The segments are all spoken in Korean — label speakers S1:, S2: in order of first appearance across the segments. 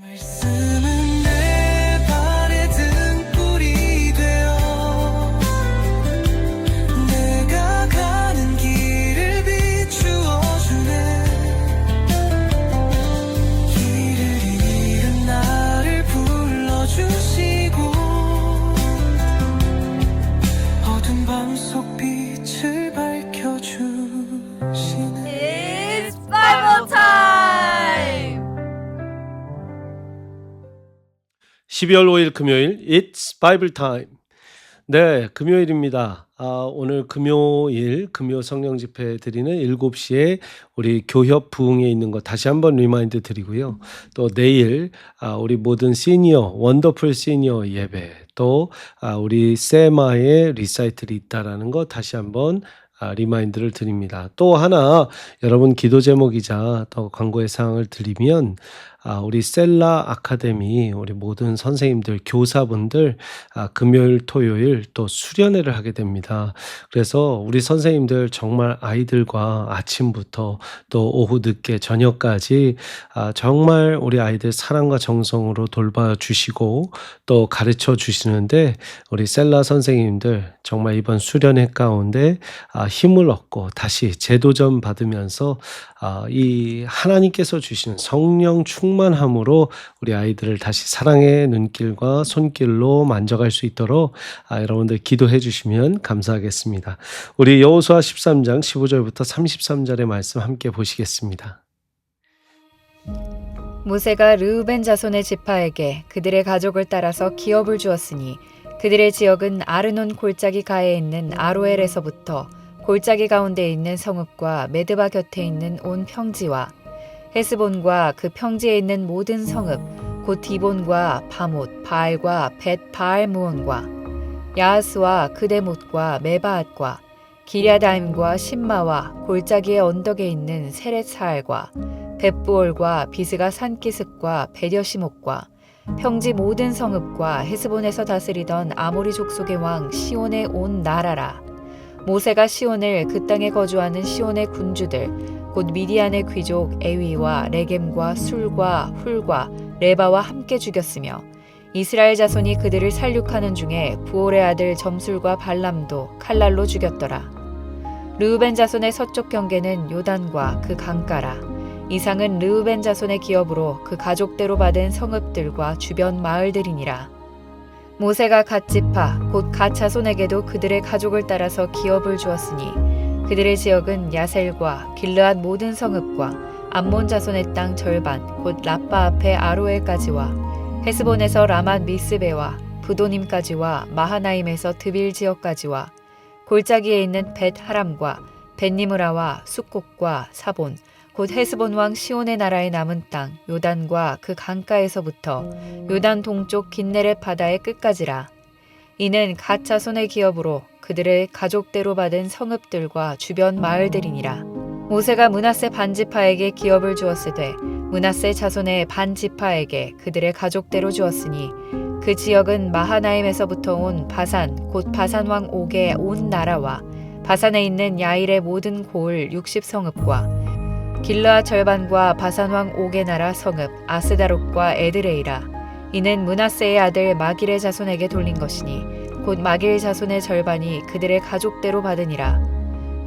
S1: 말
S2: 12월 5일 금요일 It's Bible Time. 네, 금요일입니다. 아, 오늘 금요일 금요 성령 집회 드리는 7시에 우리 교협 부흥에 있는 거 다시 한번 리마인드 드리고요. 또 내일 아, 우리 모든 시니어 원더풀 시니어 예배 또 아, 우리 세마의 리사이틀이 있다라는 거 다시 한번 아, 리마인드를 드립니다. 또 하나 여러분 기도 제목이자 더 광고의 사항을 드리면 아, 우리 셀라 아카데미 우리 모든 선생님들 교사분들 아, 금요일 토요일 또 수련회를 하게 됩니다. 그래서 우리 선생님들 정말 아이들과 아침부터 또 오후 늦게 저녁까지 아, 정말 우리 아이들 사랑과 정성으로 돌봐 주시고 또 가르쳐 주시는데 우리 셀라 선생님들 정말 이번 수련회 가운데 아, 힘을 얻고 다시 재도전 받으면서 아, 이 하나님께서 주시는 성령 충 만함으로 우리 아이들을 다시 사랑의 눈길과 손길로 만져갈 수 있도록 아, 여러분들 기도해 주시면 감사하겠습니다. 우리 여호수아 13장 15절부터 33절의 말씀 함께 보시겠습니다.
S3: 모세가 르우벤 자손의 지파에게 그들의 가족을 따라서 기업을 주었으니 그들의 지역은 아르논 골짜기 가에 있는 아로엘에서부터 골짜기 가운데 있는 성읍과 메드바 곁에 있는 온 평지와 헤스본과 그 평지에 있는 모든 성읍 곧 디본과 바못 바알과 벳 바알 무온과 야하스와 그데못과 메바앗과 기랴다임과 신마와 골짜기의 언덕에 있는 세렛사알과 벳부올과 비스가 산기슭과 베려시목과 평지 모든 성읍과 헤스본에서 다스리던 아모리 족속의 왕 시온의 온 나라라. 모세가 시온을 그 땅에 거주하는 시온의 군주들 곧 미디안의 귀족 에위와 레겜과 술과 훌과 레바와 함께 죽였으며 이스라엘 자손이 그들을 살육하는 중에 부올의 아들 점술과 발람도 칼날로 죽였더라 르우벤 자손의 서쪽 경계는 요단과 그 강가라 이상은 르우벤 자손의 기업으로 그 가족대로 받은 성읍들과 주변 마을들이니라. 모세가 갓지파 곧 갓자손에게도 그들의 가족을 따라서 기업을 주었으니 그들의 지역은 야셀과 길르앗 모든 성읍과 암몬 자손의 땅 절반 곧 라빠 앞에 아로엘까지와 헤스본에서 라맛 미스베와 부도님까지와 마하나임에서 드빌 지역까지와 골짜기에 있는 벳 하람과 벳니무라와 숫곡과 사본 곧 헤스본 왕 시온의 나라의 남은 땅 요단과 그 강가에서부터 요단 동쪽 긴네렛 바다의 끝까지라. 이는 갓 자손의 기업으로 그들의 가족대로 받은 성읍들과 주변 마을들이니라. 모세가 문하세 반지파에게 기업을 주었으되 문하세 자손의 반지파에게 그들의 가족대로 주었으니 그 지역은 마하나임에서부터 온 바산 곧 바산 왕 옥의 온 나라와 바산에 있는 야일의 모든 고을 60성읍과 길르아 절반과 바산 왕 옥의 나라 성읍 아스다롯과 에드레이라. 이는 문하세의 아들 마길의 자손에게 돌린 것이니 곧 마길 자손의 절반이 그들의 가족대로 받으니라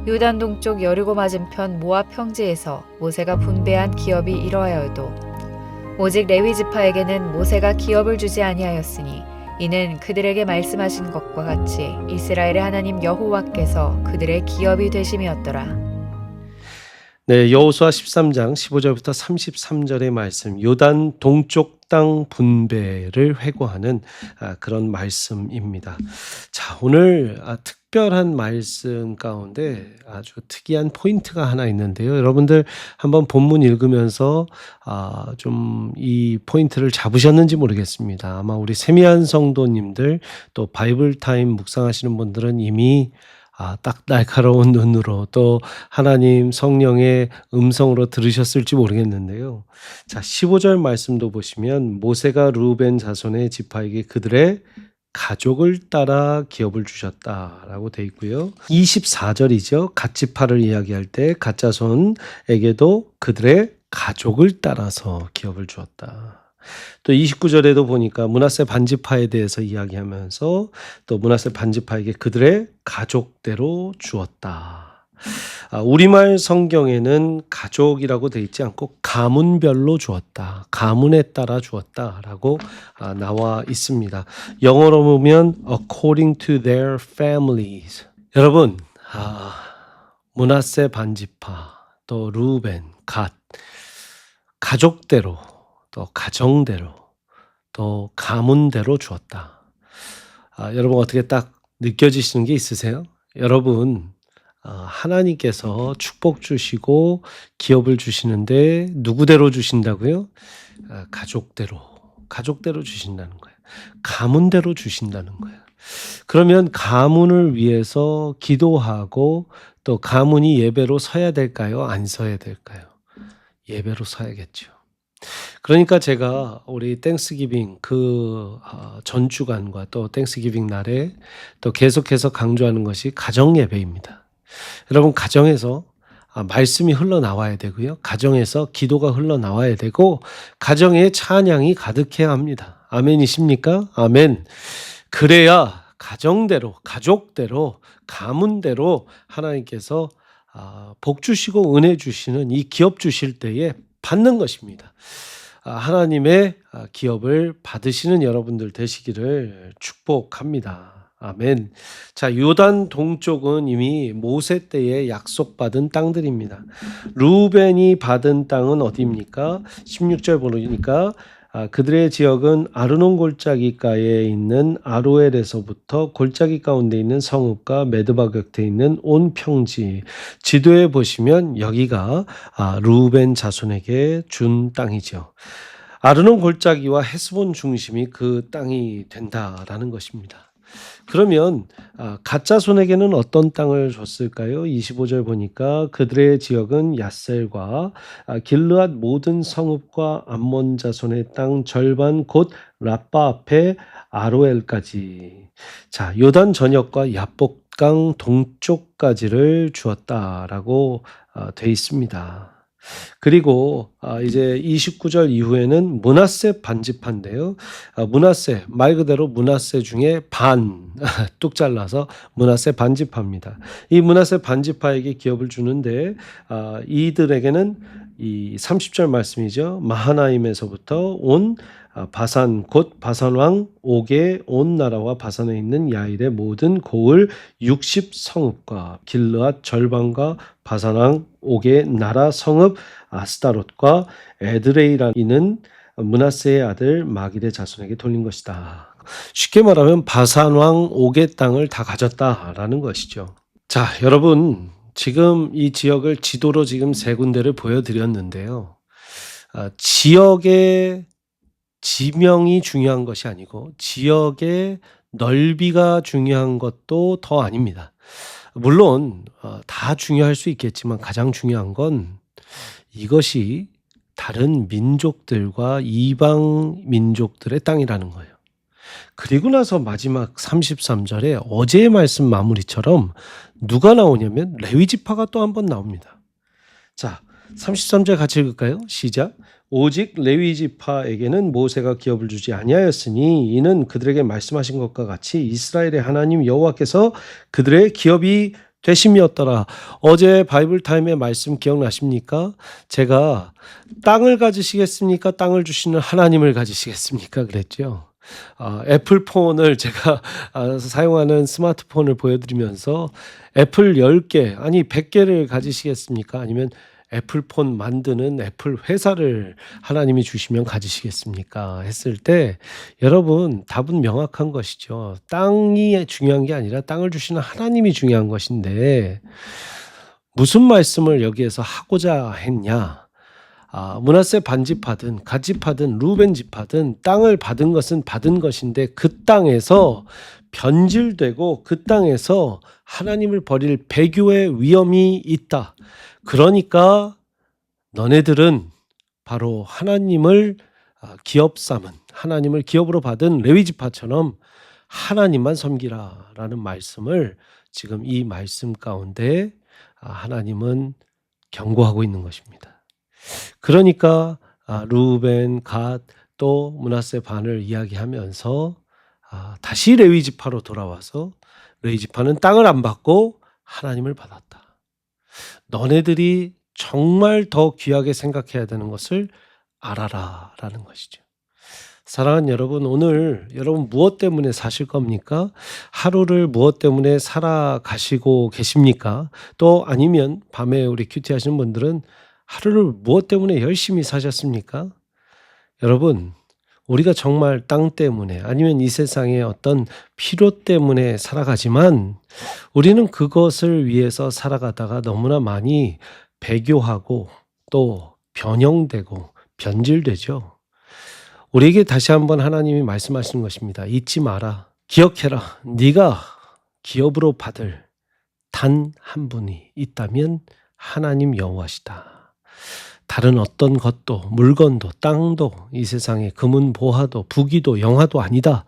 S3: 요단 동쪽 여리고 맞은편 모압 평지에서 모세가 분배한 기업이 이러하여도 오직 레위 지파에게는 모세가 기업을 주지 아니하였으니 이는 그들에게 말씀하신 것과 같이 이스라엘의 하나님 여호와께서 그들의 기업이 되심이었더라.
S2: 네, 여호수아 13장 15절부터 33절의 말씀, 요단 동쪽 땅 분배를 회고하는 아, 그런 말씀입니다. 자, 오늘 아, 특별한 말씀 가운데 아주 특이한 포인트가 하나 있는데요. 여러분들 한번 본문 읽으면서 아, 좀이 포인트를 잡으셨는지 모르겠습니다. 아마 우리 세미한 성도님들 또 바이블 타임 묵상하시는 분들은 이미 아, 딱 날카로운 눈으로 또 하나님 성령의 음성으로 들으셨을지 모르겠는데요. 자, 15절 말씀도 보시면 모세가 루벤 자손의 지파에게 그들의 가족을 따라 기업을 주셨다라고 돼 있고요. 24절이죠. 갓지파를 이야기할 때 갓자손에게도 그들의 가족을 따라서 기업을 주었다. 또 29절에도 보니까 문하세 반지파에 대해서 이야기하면서 또 문하세 반지파에게 그들의 가족대로 주었다. 아, 우리말 성경에는 가족이라고 돼 있지 않고 가문별로 주었다. 가문에 따라 주었다라고 아, 나와 있습니다. 영어로 보면 according to their families. 여러분, 아, 문하세 반지파, 또 루벤, 갓, 가족대로, 또 가정대로, 또 가문대로 주었다. 아, 여러분 어떻게 딱 느껴지시는 게 있으세요? 여러분, 아, 하나님께서 축복 주시고 기업을 주시는데 누구대로 주신다고요? 아, 가족대로, 가족대로 주신다는 거예요. 가문대로 주신다는 거예요. 그러면 가문을 위해서 기도하고 또 가문이 예배로 서야 될까요? 안 서야 될까요? 예배로 서야겠죠. 그러니까 제가 우리 땡스기빙 그 어, 전주간과 또 땡스기빙 날에 또 계속해서 강조하는 것이 가정 예배입니다. 여러분 가정에서 아, 말씀이 흘러나와야 되고요. 가정에서 기도가 흘러나와야 되고 가정에 찬양이 가득해야 합니다. 아멘이십니까? 아멘. 그래야 가정대로, 가족대로, 가문대로 하나님께서 아, 복 주시고 은혜 주시는 이 기업 주실 때에 받는 것입니다. 아, 하나님의 아, 기업을 받으시는 여러분들 되시기를 축복합니다. 아멘. 자, 요단 동쪽은 이미 모세 때에 약속받은 땅들입니다. 루벤이 받은 땅은 어디입니까? 16절 보니까 아, 그들의 지역은 아르논 골짜기가에 있는 아로엘에서부터 골짜기 가운데 있는 성읍과 메드바 곁에 있는 온 평지. 지도에 보시면 여기가 아, 루벤 자손에게 준 땅이죠. 아르논 골짜기와 헤스본 중심이 그 땅이 된다라는 것입니다. 그러면 아, 가짜 손에게는 어떤 땅을 줬을까요? 25절 보니까 그들의 지역은 야셀과 아, 길르앗 모든 성읍과 암몬 자손의 땅 절반 곧 라빠 앞에 아로엘까지. 자, 요단 전역과 야복강 동쪽까지를 주었다라고 아, 돼 있습니다. 그리고 아, 이제 29절 이후에는 문하세 반지파인데요. 아, 문하세 말 그대로 문하세 중에 반 뚝 잘라서 문하세 반지파입니다. 이 문하세 반지파에게 기업을 주는데 아, 이들에게는 이 30절 말씀이죠. 마하나임에서부터 온 아, 바산 곧 바산 왕 옥의 온 나라와 바산에 있는 야일의 모든 고을 60 성읍과 길르앗 절반과 바산 왕 옥의 나라 성읍 아스타롯과 에드레이라는 문하세의 아들 마길의 자손에게 돌린 것이다. 쉽게 말하면 바산 왕 옥의 땅을 다 가졌다라는 것이죠. 자, 여러분 지금 이 지역을 지도로 지금 세 군데를 보여드렸는데요. 아, 지역의 지명이 중요한 것이 아니고 지역의 넓이가 중요한 것도 더 아닙니다. 물론 어, 다 중요할 수 있겠지만 가장 중요한 건 이것이 다른 민족들과 이방 민족들의 땅이라는 거예요. 그리고 나서 마지막 33절에 어제의 말씀 마무리처럼 누가 나오냐면 레위 지파가 또 한 번 나옵니다. 자, 33절 같이 읽을까요? 시작. 오직 레위 지파에게는 모세가 기업을 주지 아니하였으니 이는 그들에게 말씀하신 것과 같이 이스라엘의 하나님 여호와께서 그들의 기업이 되심이었더라. 어제 바이블 타임의 말씀 기억나십니까? 제가 땅을 가지시겠습니까? 땅을 주시는 하나님을 가지시겠습니까? 그랬죠. 아, 애플폰을 제가 아, 사용하는 스마트폰을 보여드리면서 애플 10개, 아니 100개를 가지시겠습니까? 아니면 애플폰 만드는 애플 회사를 하나님이 주시면 가지시겠습니까? 했을 때 여러분 답은 명확한 것이죠. 땅이 중요한 게 아니라 땅을 주시는 하나님이 중요한 것인데 무슨 말씀을 여기에서 하고자 했냐? 아, 문하세 반지파든 갓지파든 루벤 지파든 땅을 받은 것은 받은 것인데 그 땅에서 변질되고 그 땅에서 하나님을 버릴 배교의 위험이 있다. 그러니까 너네들은 바로 하나님을 아, 기업 삼은 하나님을 기업으로 받은 레위 지파처럼 하나님만 섬기라라는 말씀을 지금 이 말씀 가운데 아, 하나님은 경고하고 있는 것입니다. 그러니까 아, 루벤, 갓 또 문하세 반을 이야기하면서 아, 다시 레위 지파로 돌아와서 레위 지파는 땅을 안 받고 하나님을 받았다. 너네들이 정말 더 귀하게 생각해야 되는 것을 알아라라는 것이죠. 사랑하는 여러분, 오늘 여러분 무엇 때문에 사실 겁니까? 하루를 무엇 때문에 살아가시고 계십니까? 또 아니면 밤에 우리 큐티 하시는 분들은 하루를 무엇 때문에 열심히 사셨습니까? 여러분, 우리가 정말 땅 때문에 아니면 이 세상의 어떤 필요 때문에 살아가지만 우리는 그것을 위해서 살아가다가 너무나 많이 배교하고 또 변형되고 변질되죠. 우리에게 다시 한번 하나님이 말씀하시는 것입니다. 잊지 마라. 기억해라. 네가 기업으로 받을 단 한 분이 있다면 하나님 여호와시다. 다른 어떤 것도 물건도 땅도 이 세상에 금은 보화도 부기도 영화도 아니다.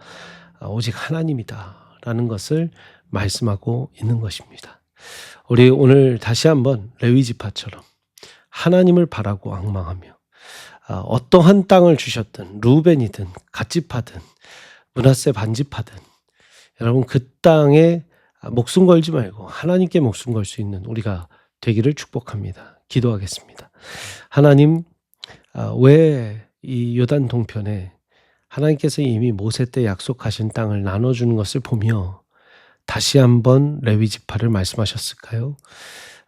S2: 아, 오직 하나님이다. 라는 것을 말씀하고 있는 것입니다. 우리 오늘 다시 한번 레위 지파처럼 하나님을 바라고 악망하며 아, 어떠한 땅을 주셨든 루벤이든 갓집하든 문하세 반집하든 여러분 그 땅에 목숨 걸지 말고 하나님께 목숨 걸 수 있는 우리가 되기를 축복합니다. 기도하겠습니다. 하나님 아, 왜이 요단 동편에 하나님께서 이미 모세 때 약속하신 땅을 나눠주는 것을 보며 다시 한번 레위 지파를 말씀하셨을까요?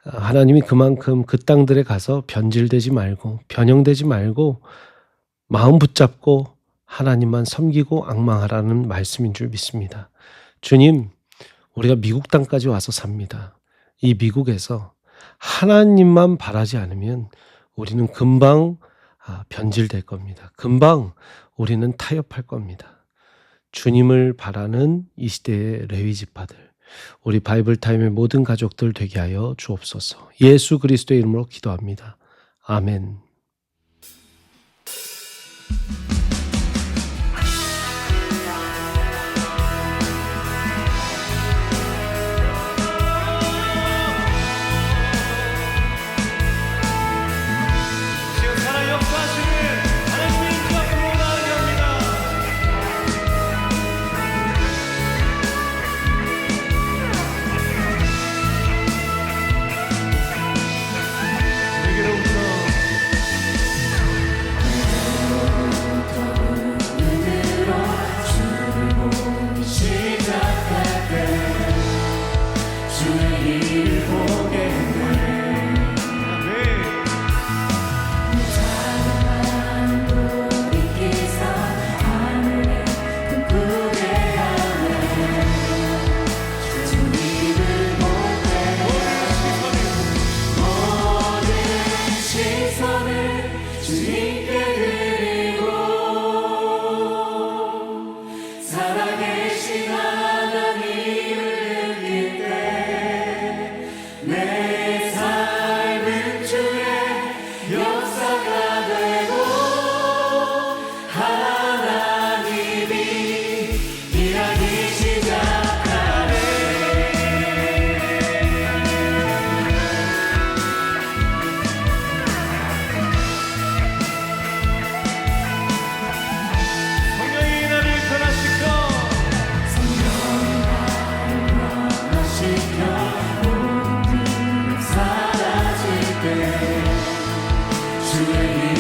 S2: 아, 하나님이 그만큼 그 땅들에 가서 변질되지 말고 변형되지 말고 마음 붙잡고 하나님만 섬기고 악망하라는 말씀인 줄 믿습니다. 주님, 우리가 미국 땅까지 와서 삽니다. 이 미국에서 하나님만 바라지 않으면 우리는 금방 아, 변질될 겁니다. 금방 우리는 타협할 겁니다. 주님을 바라는 이 시대의 레위 지파들, 우리 바이블 타임의 모든 가족들 되게 하여 주옵소서. 예수 그리스도의 이름으로 기도합니다. 아멘.
S4: 주의